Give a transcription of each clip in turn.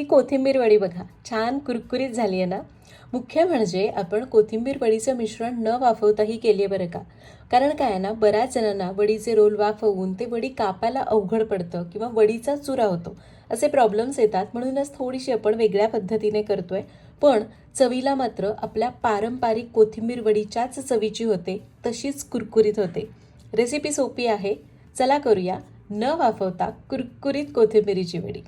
ही कोथिंबीर वडी बघा. छान कुरकुरीत झाली आहे ना? मुख्य म्हणजे आपण कोथिंबीर वडीचं मिश्रण न वाफवताही केली आहे बरं का? कारण काय आहे ना बऱ्याच जणांना वडीचे रोल वाफवून ते वडी कापायला अवघड पडतं किंवा वडीचा चुरा होतो. असे प्रॉब्लेम्स येतात. म्हणूनच थोडीशी आपण वेगळ्या पद्धतीने करतोय. पण चवीला मात्र आपल्या पारंपरिक कोथिंबीर वडीच्याच चवीची होते तशीच कुरकुरीत होते. रेसिपी सोपी आहे. चला करूया. न वाफवता कुरकुरीत कोथिंबीरीची वडी.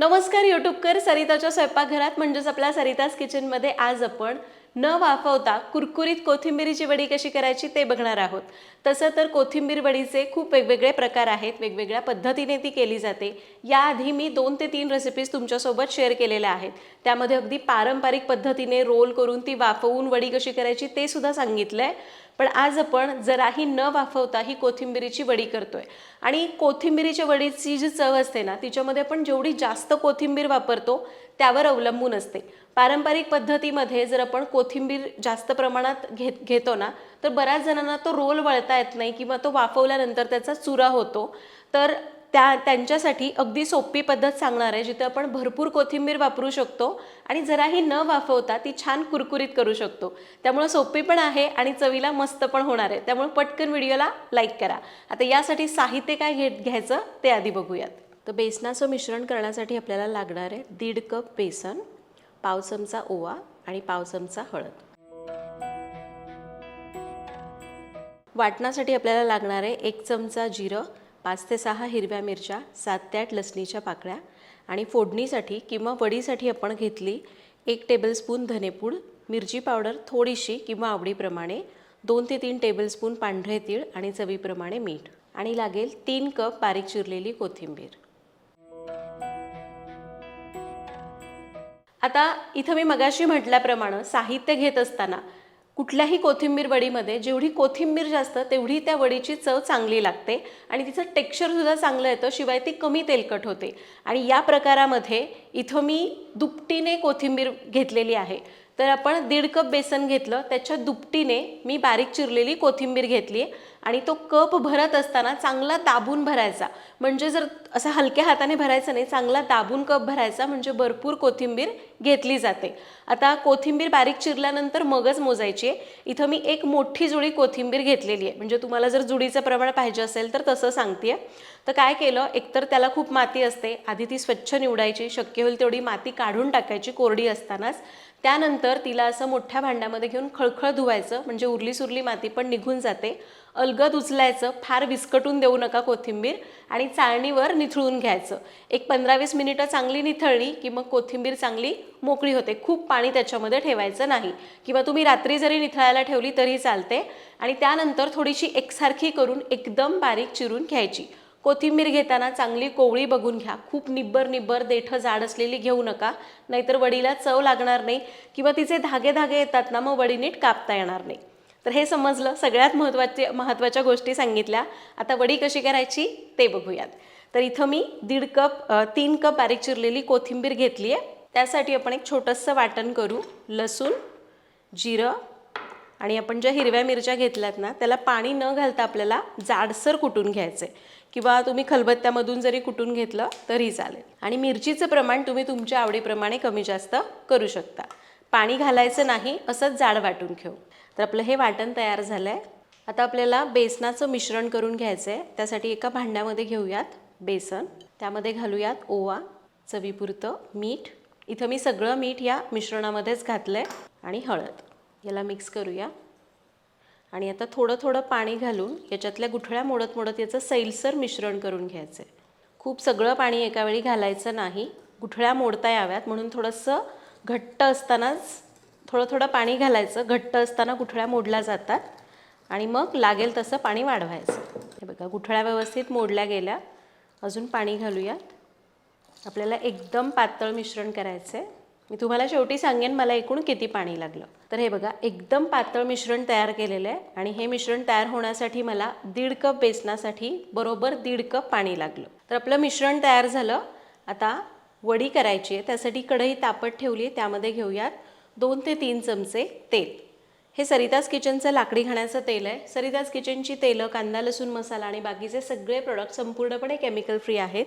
नमस्कार यूट्यूबकर सरिताच्या स्वयंपाकघरात म्हणजेच आपल्या सरिताज किचनमध्ये आज आपण न वाफवता कुरकुरीत कोथिंबिरीची वडी कशी करायची ते बघणार आहोत. तसं तर कोथिंबीर वडीचे खूप वेगवेगळे प्रकार आहेत वेगवेगळ्या पद्धतीने ती केली जाते. याआधी मी दोन ते तीन रेसिपीज तुमच्यासोबत शेअर केलेल्या आहेत. त्यामध्ये अगदी पारंपरिक पद्धतीने रोल करून ती वाफवून वडी कशी करायची ते सुद्धा सांगितलं आहे पण आज आपण जराही न वाफवता ही कोथिंबिरीची वडी करतोय. आणि कोथिंबिरीच्या वडीची जी चव असते ना तिच्यामध्ये आपण जेवढी जास्त कोथिंबीर वापरतो त्यावर अवलंबून असते. पारंपरिक पद्धतीमध्ये जर आपण कोथिंबीर जास्त प्रमाणात घेत घेतो ना तर बऱ्याच जणांना तो रोल वळता येत नाही किंवा तो वाफवल्यानंतर त्याचा चुरा होतो. तर त्या त्यांच्यासाठी अगदी सोपी पद्धत सांगणार आहे जिथे आपण भरपूर कोथिंबीर वापरू शकतो आणि जराही न वाफवता ती छान कुरकुरीत करू शकतो. त्यामुळे सोपी पण आहे आणि चवीला मस्त पण होणार आहे. त्यामुळे पटकन व्हिडिओला लाईक करा. आता यासाठी साहित्य काय घे घ्यायचं ते आधी बघूयात. तर बेसनाचं मिश्रण करण्यासाठी आपल्याला लागणार आहे दीड कप बेसन. पाव चमचा ओवा आणि पाव चमचा हळद. वाटण्यासाठी आपल्याला लागणार आहे एक चमचा जिरं पाच ते सहा हिरव्या मिरच्या सात ते आठ लसणीच्या पाकळ्या आणि फोडणीसाठी किंवा वडीसाठी आपण घेतली एक टेबलस्पून धनेपूड मिरची पावडर थोडीशी किंवा आवडीप्रमाणे दोन ते तीन टेबलस्पून पांढरे तीळ आणि चवीप्रमाणे मीठ आणि लागेल तीन कप बारीक चिरलेली कोथिंबीर. आता इथं मी मगाशी म्हटल्याप्रमाणे साहित्य घेत असताना कुठल्याही कोथिंबीर वडीमध्ये जेवढी कोथिंबीर जास्त तेवढी त्या वडीची चव चांगली लागते आणि तिचं टेक्स्चरसुद्धा चांगलं येतं शिवाय ती कमी तेलकट होते. आणि या प्रकारामध्ये इथं मी दुपटीने कोथिंबीर घेतलेली आहे. तर आपण दीड कप बेसन घेतलं त्याच्या दुपटीने मी बारीक चिरलेली कोथिंबीर घेतली आहे आणि तो कप भरत असताना चांगला दाबून भरायचा. म्हणजे जर असा हलक्या हाताने भरायचा नाही चांगला दाबून कप भरायचा म्हणजे भरपूर कोथिंबीर घेतली जाते. आता कोथिंबीर बारीक चिरल्यानंतर मगच मोजायची आहे. इथं मी एक मोठी जुडी कोथिंबीर घेतलेली आहे. म्हणजे तुम्हाला जर जुडीचं प्रमाण पाहिजे असेल तर तसं सांगते तर काय केलं एकतर त्याला खूप माती असते आधी ती स्वच्छ निवडायची शक्य होईल तेवढी माती काढून टाकायची कोरडी असतानाच. त्यानंतर तिला असं मोठ्या भांड्यामध्ये घेऊन खळखळ धुवायचं म्हणजे उरली सुरली माती पण निघून जाते. अलगद उचलायचं फार विस्कटून देऊ नका कोथिंबीर आणि चाळणीवर निथळून घ्यायचं. एक पंधरा वीस मिनिटं चांगली निथळली की मग कोथिंबीर चांगली मोकळी होते. खूप पाणी त्याच्यामध्ये ठेवायचं नाही. किंवा तुम्ही रात्री जरी निथळायला ठेवली तरी चालते. आणि त्यानंतर थोडीशी एकसारखी करून एकदम बारीक चिरून घ्यायची. कोथिंबीर घेताना चांगली कोवळी बघून घ्या. खूप निब्बर निब्बर देठं जाड असलेली घेऊ नका. नाहीतर वडीला चव लागणार नाही. किंवा तिचे धागे धागे येतात ना मग वडी नीट कापता येणार नाही. तर हे समजलं. सगळ्यात महत्त्वाचे महत्त्वाच्या गोष्टी सांगितल्या. आता वडी कशी करायची ते बघूयात. तर इथं मी दीड कप तीन कप बारीक चिरलेली कोथिंबीर घेतली आहे. त्यासाठी आपण एक छोटंसं वाटण करू. लसूण जिरं आणि आपण ज्या हिरव्या मिरच्या घेतल्यात ना त्याला पाणी न घालता आपल्याला जाडसर कुटून घ्यायचं आहे किंवा तुम्ही खलबत्त्यामधून जरी कुटून घेतलं तरी चालेल. आणि मिरचीचं प्रमाण तुम्ही तुमच्या आवडीप्रमाणे कमी जास्त करू शकता. पाणी घालायचं नाही असंच जाड वाटून घेऊ. तर आपलं हे वाटण तयार झालं आहे आता आपल्याला बेसनाचं मिश्रण करून घ्यायचं आहे त्यासाठी एका भांड्यामध्ये घेऊयात बेसन. त्यामध्ये घालूयात ओवा चवीपुरतं मीठ. इथं मी सगळं मीठ या मिश्रणामध्येच घातलं आहे आणि हळद. याला मिक्स करूया. आणि आता थोडं थोडं पाणी घालून याच्यातल्या गुठळ्या मोडत मोडत याचं सैलसर मिश्रण करून घ्यायचं आहे खूप सगळं पाणी एकावेळी घालायचं नाही. गुठळ्या मोडता याव्यात म्हणून थोडंसं घट्ट असतानाच थोडं थोडं पाणी घालायचं. घट्ट असताना गुठळ्या मोडल्या जातात आणि मग लागेल तसं पाणी वाढवायचं. हे बघा गुठळ्या व्यवस्थित मोडल्या गेल्या. अजून पाणी घालूयात. आपल्याला एकदम पातळ मिश्रण करायचं आहे मी तुम्हाला शेवटी सांगेन मला एकूण किती पाणी लागलं. तर हे बघा एकदम पातळ मिश्रण तयार केलेलं आहे आणि हे मिश्रण तयार होण्यासाठी मला दीड कप बेसनासाठी बरोबर दीड कप पाणी लागलं. तर आपलं मिश्रण तयार झालं. आता वडी करायची आहे त्यासाठी कढई तापत ठेवली आहे त्यामध्ये घेऊयात दोन ते तीन चमचे तेल. हे सरिताज किचनचं लाकडी घाण्याचं तेल आहे. सरिताज किचनची तेलं कांदा लसूण मसाला आणि बाकीचे सगळे प्रोडक्ट संपूर्णपणे केमिकल फ्री आहेत.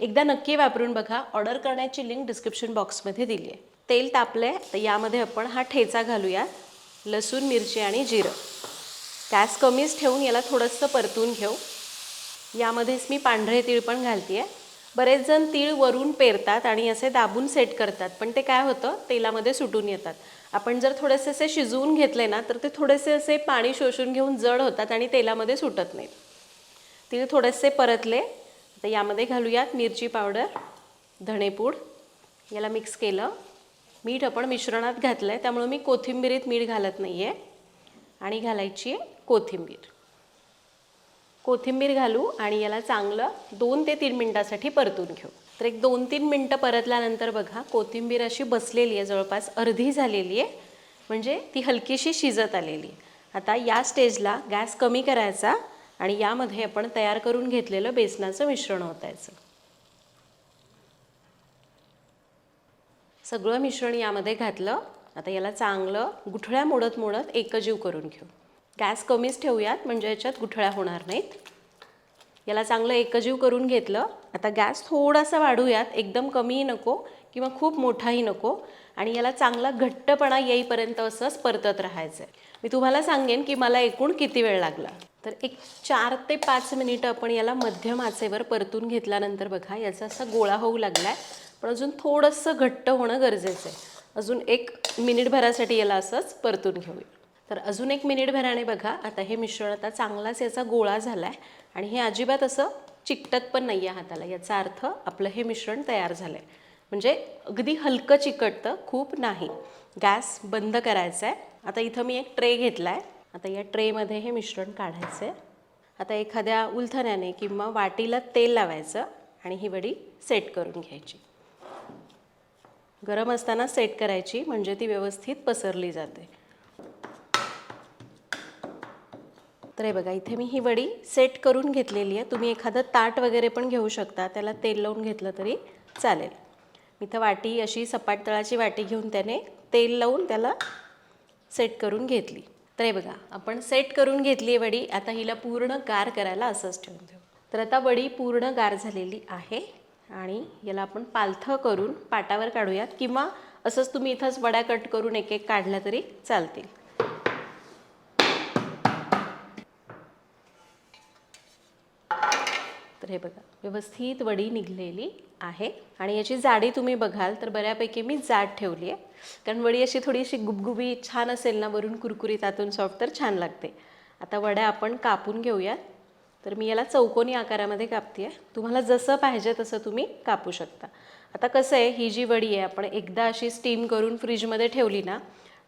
एकदा नक्की वापरून बघा. ऑर्डर करण्याची लिंक डिस्क्रिप्शन बॉक्समध्ये दिली आहे. तेल तापले तर यामध्ये आपण हा ठेचा घालूया लसूण मिरची आणि जिरं. गॅस कमीच ठेवून याला थोडंसं परतून घेऊ. यामध्येच मी पांढरे तीळ पण घालते आहे बरेच जण तीळ वरून पेरतात आणि असे दाबून सेट करतात. पण ते काय होतं? तेलामध्ये सुटून येतात. आपण जर थोडेसे असे शिजवून घेतले ना तर ते थोडेसे असे पाणी शोषून घेऊन जड होतात आणि तेलामध्ये सुटत नाहीत. तीळ थोडेसे परतले. तर यामध्ये घालूयात मिरची पावडर धणेपूड. याला मिक्स केलं. मीठ आपण मिश्रणात घातलं आहे त्यामुळे मी कोथिंबीरीत मीठ घालत नाही आहे आणि घालायची आहे कोथिंबीर. कोथिंबीर घालू आणि याला चांगलं दोन ते तीन मिनटासाठी परतून घेऊ. तर एक दोन तीन मिनटं परतल्यानंतर बघा कोथिंबीर अशी बसलेली आहे जवळपास अर्धी झालेली आहे. म्हणजे ती हलकीशी शिजत आलेली आहे. आता या स्टेजला गॅस कमी करायचा आणि यामध्ये आपण तयार करून घेतलेलं बेसनाचं मिश्रण ओतायचं. सगळं मिश्रण यामध्ये घातलं. आता याला चांगलं गुठळ्या मोडत मोडत एकजीव करून घेऊ. गॅस कमीच ठेवूयात म्हणजे याच्यात गुठळ्या होणार नाहीत. याला चांगलं एकजीव करून घेतलं. आता गॅस थोडासा वाढूयात एकदम कमीही नको किंवा खूप मोठाही नको. आणि याला चांगला घट्टपणा येईपर्यंत असंच परतत राहायचं आहे मी तुम्हाला सांगेन की मला एकूण किती वेळ लागला. तर एक चार ते पाच मिनिटं आपण याला मध्यम आचेवर परतून घेतल्यानंतर बघा याचा असा गोळा होऊ लागला आहे पण अजून थोडंसं घट्ट होणं गरजेचं आहे अजून एक मिनिटभरासाठी याला असंच परतून घेऊया. तर अजून एक मिनिटभराने बघा. आता हे मिश्रण आता चांगलाच याचा गोळा झाला आहे आणि हे अजिबात असं चिकटत पण नाही आहे हाताला. याचा अर्थ आपलं हे मिश्रण तयार झालं आहे म्हणजे अगदी हलकं चिकटतं खूप नाही. गॅस बंद करायचा आहे आता इथं मी एक ट्रे घेतला आहे आता या ट्रेमध्ये हे मिश्रण काढायचं आहे आता एखाद्या उलथण्याने किंवा वाटीला तेल लावायचं आणि ही वडी सेट करून घ्यायची. गरम असताना सेट करायची म्हणजे ती व्यवस्थित पसरली जाते. तर हे बघा इथे मी ही वडी सेट करून घेतलेली आहे. तुम्ही एखादं ताट वगैरे पण घेऊ शकता. त्याला तेल लावून घेतलं तरी चालेल. मी इथं वाटी अशी सपाट तळाची वाटी घेऊन त्याने तेल लावून त्याला सेट करून घेतली. तर हे बघा आपण सेट करून घेतली आहे वडी. आता हिला पूर्ण गार करायला असंच ठेवून देऊ. तर आता वडी पूर्ण गार झालेली आहे आणि याला आपण पालथं करून पाटावर काढूयात किंवा असंच तुम्ही इथंच वड्या कट करून एक एक काढल्या तरी चालतील. तर हे बघा व्यवस्थित वडी निघलेली आहे आणि याची जाडी तुम्ही बघाल तर बऱ्यापैकी मी जाड ठेवली आहे. कारण वडी अशी थोडीशी गुबगुबी छान असेल ना वरून कुरकुरीत आतून सॉफ्ट तर छान लागते. आता वड्या आपण कापून घेऊयात. तर मी याला चौकोनी आकारामध्ये कापते आहे तुम्हाला जसं पाहिजे तसं तुम्ही कापू शकता. आता कसं आहे ही जी वडी आहे आपण एकदा अशी स्टीम करून फ्रीजमध्ये ठेवली ना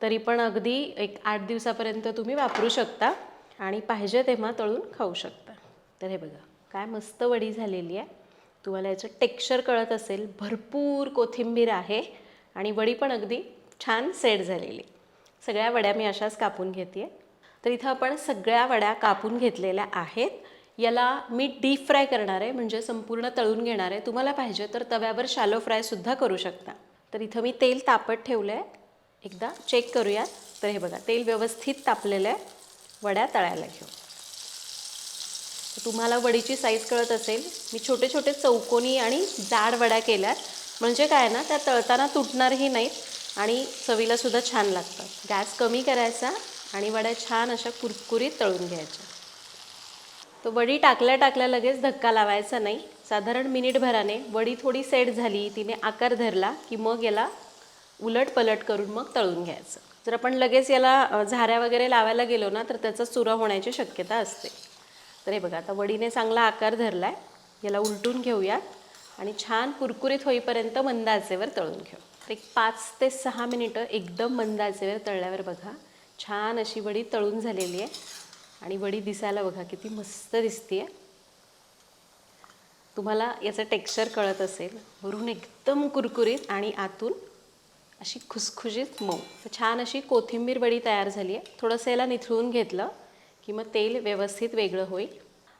तरी पण अगदी एक आठ दिवसापर्यंत तुम्ही वापरू शकता आणि पाहिजे तेव्हा तळून खाऊ शकता. तर हे बघा. काय मस्त वडी झालेली आहे. तुम्हाला याचं टेक्स्चर कळत असेल भरपूर कोथिंबीर आहे आणि वडी पण अगदी छान सेट झालेली. सगळ्या वड्या मी अशाच कापून घेते तर इथं आपण सगळ्या वड्या कापून घेतलेल्या आहेत. याला मी डीप फ्राय करणार आहे म्हणजे संपूर्ण तळून घेणार आहे. तुम्हाला पाहिजे तर तव्यावर शालो फ्रायसुद्धा करू शकता. तर इथं मी तेल तापत ठेवलं आहे एकदा चेक करूयात. तर हे बघा तेल व्यवस्थित तापलेलं आहे. वड्या तळायला घेऊ. तुम्हाला वडीची साईज कळत असेल. मी छोटे छोटे चौकोनी आणि जाड वड्या केल्यात. म्हणजे काय ना त्या तळताना तुटणारही नाहीत आणि चवीला सुद्धा छान लागतात. गॅस कमी करायचा आणि वड्या छान अशा कुरकुरीत तळून घ्यायच्या. तो वडी टाकल्या टाकल्या लगेच धक्का लावायचा नाही. साधारण मिनिटभराने वडी थोडी सेट झाली तिने आकार धरला की मग याला उलट पलट करून मग तळून घ्यायचं. जर आपण लगेच याला झाऱ्या वगैरे लावायला गेलो ना तर त्याचा चुरा होण्याची शक्यता असते. तर हे बघा आता वडीने चांगला आकार धरला आहे याला उलटून घेऊयात. आणि छान कुरकुरीत होईपर्यंत मंद आचेवर तळून घेऊ. तर एक पाच ते सहा मिनिटं एकदम मंद आचेवर तळल्यावर बघा छान अशी वडी तळून झालेली आहे. आणि वडी दिसायला बघा किती मस्त दिसते तुम्हाला याचं टेक्स्चर कळत असेल वरून एकदम कुरकुरीत आणि आतून अशी खुसखुशीत मऊ. तर छान अशी कोथिंबीर वडी तयार झाली आहे थोडंसं याला निथळून घेतलं. की मग तेल व्यवस्थित वेगळं होईल.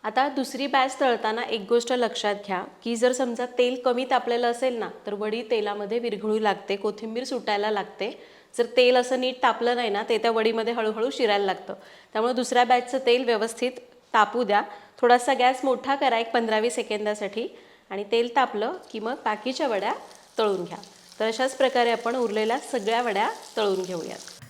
आता दुसरी बॅच तळताना एक गोष्ट लक्षात घ्या की जर समजा तेल कमी तापलेलं असेल ना तर वडी तेलामध्ये विरघळू लागते कोथिंबीर सुटायला लागते. जर तेल असं नीट तापलं नाही ना ते त्या वडीमध्ये हळूहळू शिरायला लागतं. त्यामुळे दुसऱ्या बॅचचं तेल व्यवस्थित तापू द्या. थोडासा गॅस मोठा करा एक पंधरा वीस सेकंदासाठी. आणि तेल तापलं की मग बाकीच्या वड्या तळून घ्या. तर अशाच प्रकारे आपण उरलेल्या सगळ्या वड्या तळून घेऊयात.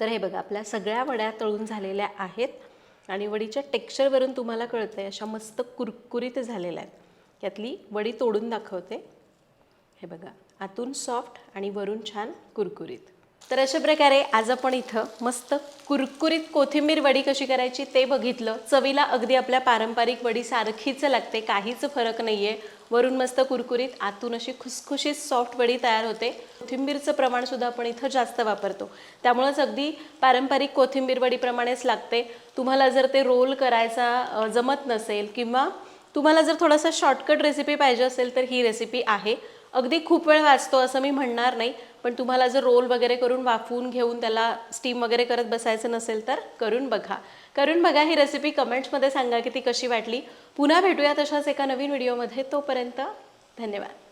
तर हे बघा आपल्या सगळ्या वड्या तळून झालेल्या आहेत आणि वडीच्या टेक्स्चरवरून तुम्हाला कळतं आहे अशा मस्त कुरकुरीत झालेल्या आहेत. यातली वडी तोडून दाखवते. हे बघा आतून सॉफ्ट आणि वरून छान कुरकुरीत. तर अशा प्रकारे आज आपण इथं मस्त कुरकुरीत कोथिंबीर वडी कशी करायची ते बघितलं. चवीला अगदी आपल्या पारंपरिक वडी सारखीच लागते काहीच फरक नाही आहे वरून मस्त कुरकुरीत आतून अशी खुसखुशीत सॉफ्ट वडी तयार होते. कोथिंबीरचं प्रमाण सुद्धा आपण इथं जास्त वापरतो. त्यामुळंच अगदी पारंपरिक कोथिंबीर वडीप्रमाणेच लागते. तुम्हाला जर ते रोल करायचा जमत नसेल किंवा तुम्हाला जर थोडासा शॉर्टकट रेसिपी पाहिजे असेल तर ही रेसिपी आहे. अगदी खूप वेळ वाचतो असं मी म्हणणार नाही पण तुम्हाला जर रोल वगैरे करून वाफवून घेऊन त्याला स्टीम वगैरे करत बसायचं नसेल तर करून बघा. करून बघा ही रेसिपी कमेंट्समध्ये सांगा की ती कशी वाटली. पुन्हा भेटूया तशाच एका नवीन व्हिडिओमध्ये तोपर्यंत धन्यवाद.